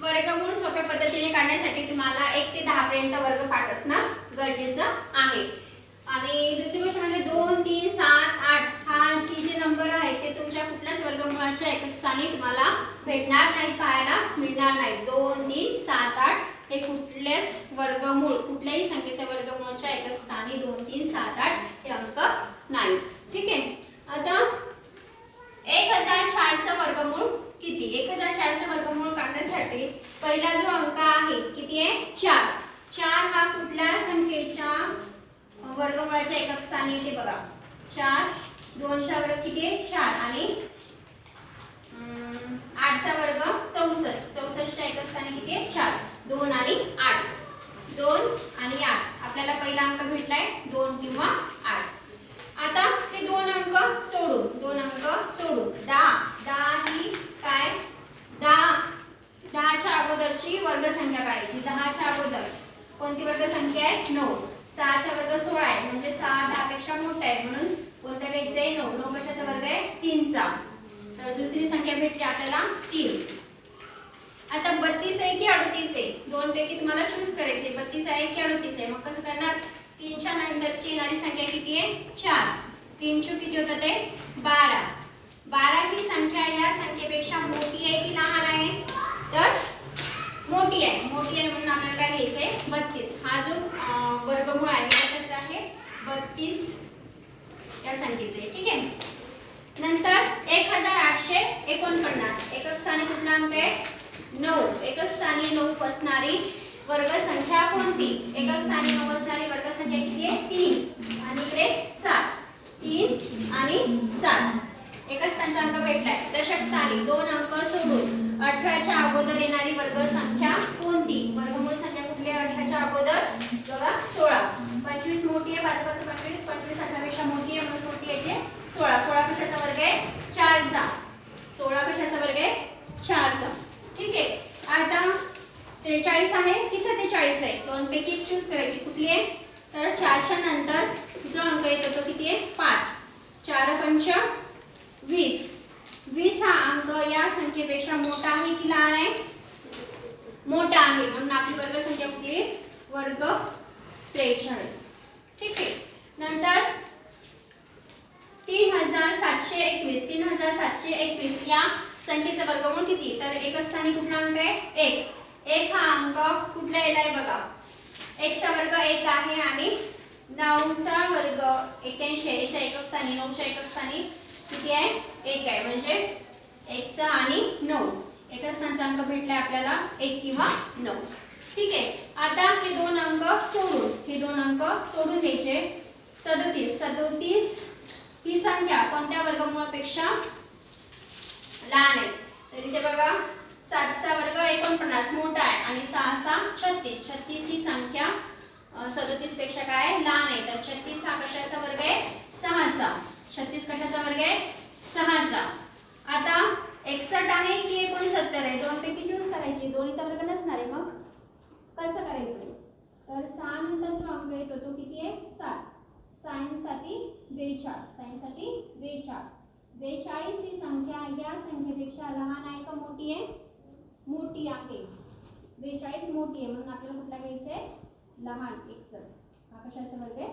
वर्गमूळ सोप्या पद्धतीने काढण्यासाठी तुम्हाला एक ते दहा पर्यंत वर्ग पाठ असणं गरजेचं आहे. आणि दुसरी गोष्ट म्हणजे दोन तीन सात आठ हा ही जे नंबर आहे ते तुमच्या कुठल्याच वर्गमुळाच्या एका स्थानी तुम्हाला भेटणार नाही पाहायला मिळणार नाही दोन तीन सात आठ हे कुठल्याच वर्गमूळ कुठल्याही संख्येच्या वर्गमूळाच्या एका स्थानी दोन तीन सात आठ हे अंक नाही ठीक आहे? आता एक हजार चारचं वर्गमूळ किती? एक हजार चारचं वर्ग काढण्यासाठी पहिला जो अंक आहे किती आहे? चार. चार हा कुठल्या संख्येच्या अ, वर्गमुळाच्या एकक स्थानी येते बघा. चार दोनचा वर्ग किती आहे? चार. आणि आठचा वर्ग चौसष्ट. चौसष्टच्या एकक स्थानी किती आहे? चार. दोन आणि आठ. दोन आणि आठ. आपल्याला पहिला अंक भेटलाय दोन किंवा आठ. आता हे दोन अंक सोडून दोन अंक सोडून. दहा. दहा ही काय? अगोदरची वर्गसंख्या काढायची. दहाच्या अगोदर. कोणती वर्गसंख्या आहे? नऊ. सहाचा वर्ग सोळा आहे. म्हणजे सहा दहापेक्षा मोठा आहे म्हणून कोणता घ्यायचं आहे? नऊ. नऊ कशाचा वर्ग आहे? तीनचा. तर दुसरी संख्या भेटली आपल्याला तीन. आता बत्तीस आहे की अडतीस आहे? दोन पैकी तुम्हाला चूज करायचे बत्तीस आहे की अडतीस आहे? मग कसं करणार? तीनच्या नंतरची येणारी संख्या किती आहे? चार. तीन चू किती होतं ते? बारा. बारा ही संख्या या संख्येपेक्षा मोठी आहे की लहान आहे तर मोठी आहे आहे म्हणून आपल्याला काय घ्यायचं आहे बत्तीस. हा जो वर्गमूळ आहे कशाचा आहे? बत्तीस या संख्येचे आहे ठीक आहे? नंतर एक हजार आठशे एकोणपन्नास. एकक स्थानी कुठला अंक आहे? नऊ. एकक स्थानी नऊ असणारी वर्गसंख्या कोणती? एकक स्थानी नऊ असणारी वर्गसंख्या किती आहे? तीन. आणि इकडे सात. तीन आणि सात. एकच स्थानचा अंक भेटलाय. दशक स्थानी दोन अठराच्या अगोदर येणारी वर्ग संख्या कोणती? वर्गमूळ संख्या कुठली आहे अठराच्या अगोदर? बघा सोळा. पंचवीस मोठी आहे पाच पाच पंचवीस पंचवीस अठरापेक्षा मोठी आहे म्हणून कोणती याची सोळा. सोळा कशाचा वर्ग आहे? चारचा. सोळा कशाचा वर्ग आहे? चारचा. ठीक आहे. आता त्रेचाळीस आहे की सत्तेचाळीस आहे? दोनपैकी एक चूज करायची. कुठली आहे? तर चारच्या नंतर जो अंक येतो तो किती आहे? पाच. चार पंच वीस. या संख्येपेक्षा मोठा आहे की लहान आहे? मोठा आहे. म्हणून आपली वर्ग संख्या कुठली? वर्ग त्रेचाळीस. ठीक आहे. नंतर तीन हजार सातशे एकवीस. तीन हजार सातशे एकवीस या संख्येचं वर्गमूळ किती? तर एकच स्थानी कुठला अंक आहे? एक. एक हा अंक कुठला येणार बघा? एकचा वर्ग एक आहे आणि नऊचा वर्ग एक्क्याऐंशी आहे. याच्या एकक स्थानी नऊच्या एकक स्थानी किती आहे? एक आहे. म्हणजे एकचा आणि नऊ. एकच स्थानचा अंक भेटलाय आपल्याला एक किंवा नऊ. ठीक आहे. आता हे दोन अंक सोडून हे दोन अंक सोडून द्यायचे. सदोतीस. सदोतीस ही संख्या कोणत्या वर्गमुळापेक्षा लहान आहे? तर इथे बघा सातचा वर्ग एकोणपन्नास मोठा आहे. आणि सहा सहा छत्तीस. छत्तीस ही संख्या सदोतीसपेक्षा काय? आहे? लहान आहे. तर छत्तीस हा कशाचा वर्ग आहे? सहाचा. छत्तीस कशाचा वर्ग आहे सहाचा आता एकसष्ट आहे की एकोणसत्तर आहे दोन पैकी चूज करायची दोन्ही तर वर्ग नसणार आहे मग कसं करायचं तर सहा नंतर जो अंक येतो तो किती आहे सात सायन्ससाठी बेचाळीस साईनसाठी बेचाळीस बेचाळीस ही संख्या या संख्येपेक्षा लहान आहे का मोठी आहे? मोठी आहे. बेचाळीस मोठी आहे म्हणून आपल्याला कुठला घ्यायचं आहे लहान एकसष्ट हा कशाचा वर्ग आहे?